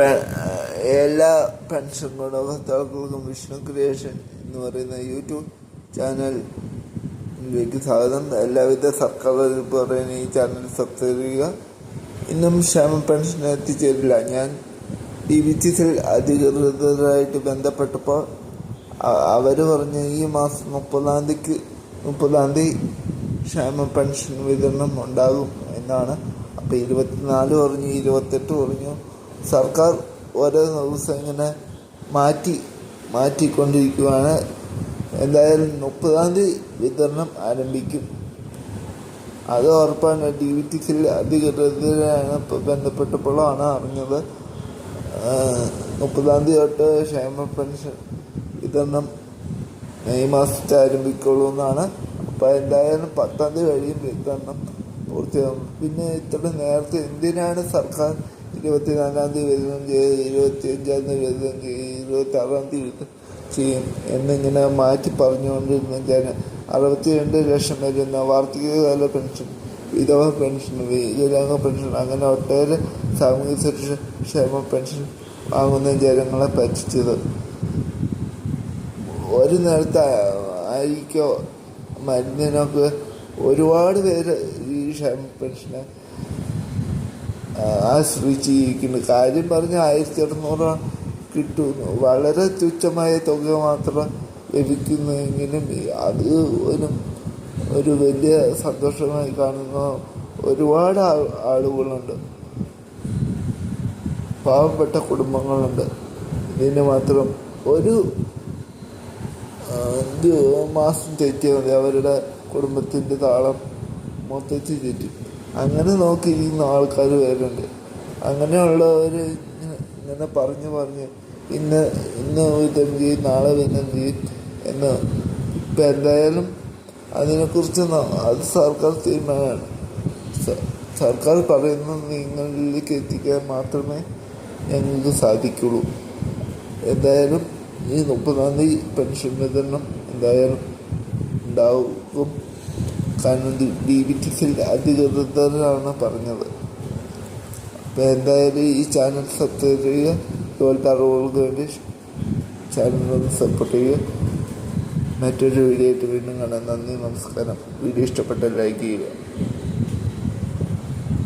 എല്ലാ pension ഗുണഭോക്താക്കൾക്കും Vishnu creation എന്ന് പറയുന്ന യൂട്യൂബ് ചാനലിലേക്ക് സ്വാഗതം. എല്ലാവിധ സർക്കാർ പറയുന്ന ഈ ചാനൽ സബ്സ്ക്രൈബ് ചെയ്യുക. ഇന്നും ക്ഷേമ പെൻഷൻ എത്തിച്ചേരില്ല. ഞാൻ ഡി ബി ടി സിൽ അധികൃതരായിട്ട് ബന്ധപ്പെട്ടപ്പോൾ അവർ പറഞ്ഞ ഈ മാസം മുപ്പതാം തീയതിക്ക് മുപ്പതാം തീയതി ക്ഷേമ പെൻഷൻ വിതരണം ഉണ്ടാകും എന്നാണ്. അപ്പോൾ ഇരുപത്തിനാല് പറഞ്ഞു ഇരുപത്തെട്ട് പറഞ്ഞു. സർക്കാർ ഓരോ ദിവസം ഇങ്ങനെ മാറ്റി മാറ്റിക്കൊണ്ടിരിക്കുകയാണ് എന്തായാലും മുപ്പതാം തീയതി വിതരണം ആരംഭിക്കും. അത് ഉറപ്പാണ്. ഡി വി ടി സിൽ അധികൃതരാണ് ബന്ധപ്പെട്ടപ്പോഴാണ് അറിഞ്ഞത്. മുപ്പതാം തീയതി തൊട്ട് ക്ഷേമ പെൻഷൻ വിതരണം മെയ് മാസത്തെ ആരംഭിക്കുള്ളൂ എന്നാണ്. അപ്പോൾ എന്തായാലും പത്താം തീയതി കഴിയും വിതരണം പൂർത്തിയാകും. പിന്നെ ഇത്ര നേരത്തെ എന്തിനാണ് സർക്കാർ ഇരുപത്തിനാലാം തീയതി വിതരണം ചെയ്ത് ഇരുപത്തി അഞ്ചാം തീയതി വരുന്നതും ചെയ്യും ഇരുപത്തി ആറാം തീയതി ചെയ്യും. എന്നിങ്ങനെ മാറ്റി പറഞ്ഞുകൊണ്ടിരുന്ന ജന അറുപത്തിരണ്ട് ലക്ഷം വരുന്ന വാർഷികകാല പെൻഷൻ വിധവ പെൻഷൻ വികലാംഗ പെൻഷൻ അങ്ങനെ ഒട്ടേറെ സാമൂഹ്യ സുരക്ഷ ക്ഷേമ പെൻഷൻ വാങ്ങുന്ന ജനങ്ങളെ പറ്റിച്ചത്. ഒരു നേരത്തെ ആയിരിക്കോ മരുന്നിനൊക്കെ ഒരുപാട് പേര് ഈ ക്ഷേമ പെൻഷനെ ആ, ആശ്രയിച്ചിരിക്കുന്നു കാര്യം പറഞ്ഞ ആയിരത്തി അറുന്നൂറ് കിട്ടുന്നു. വളരെ തുച്ഛമായ തുക മാത്രം ലഭിക്കുന്നെങ്കിലും അത് ഒരു ഒരു വലിയ സന്തോഷമായി കാണുന്ന ഒരുപാട് ആളുകളുണ്ട്. പാവപ്പെട്ട കുടുംബങ്ങളുണ്ട്. ഇതിന് മാത്രം ഒരു മാസം തെറ്റിയാൽ മതി. അവരുടെ കുടുംബത്തിന്റെ താളം മൊത്തത്തിൽ തെറ്റും. അങ്ങനെ നോക്കിയിരിക്കുന്ന ആൾക്കാർ വരുന്നുണ്ട് അങ്ങനെയുള്ളവർ ഇങ്ങനെ പറഞ്ഞു പറഞ്ഞ് ഇന്ന് ഇന്ന് വിധം ചെയ്യും? നാളെ വിധം ചെയ്യും? എന്ന് ഇപ്പം എന്തായാലും അതിനെക്കുറിച്ച് അത് സർക്കാർ തീരുമാനമാണ്. സർക്കാർ പറയുന്ന നിങ്ങളിലേക്ക് എത്തിക്കാൻ മാത്രമേ ഞങ്ങൾക്ക് സാധിക്കുള്ളൂ. എന്തായാലും ഈ മുപ്പതാം തീയതി പെൻഷൻ വിതരണം എന്തായാലും ഉണ്ടാകും കാരണം സി അധികൃതരാണ് പറഞ്ഞത്. അപ്പോൾ എന്തായാലും ഈ ചാനൽ സബ്സ്ക്രൈബ് ചെയ്യുക ഇതുപോലത്തെ അറിവുകൾക്ക് വേണ്ടി ചാനൽ സപ്പോർട്ട് ചെയ്യുക. മറ്റൊരു വീഡിയോ ആയിട്ട് വീണ്ടും കാണാം. നന്ദി നമസ്കാരം. വീഡിയോ ഇഷ്ടപ്പെട്ടാൽ ലൈക്ക് ചെയ്യുക.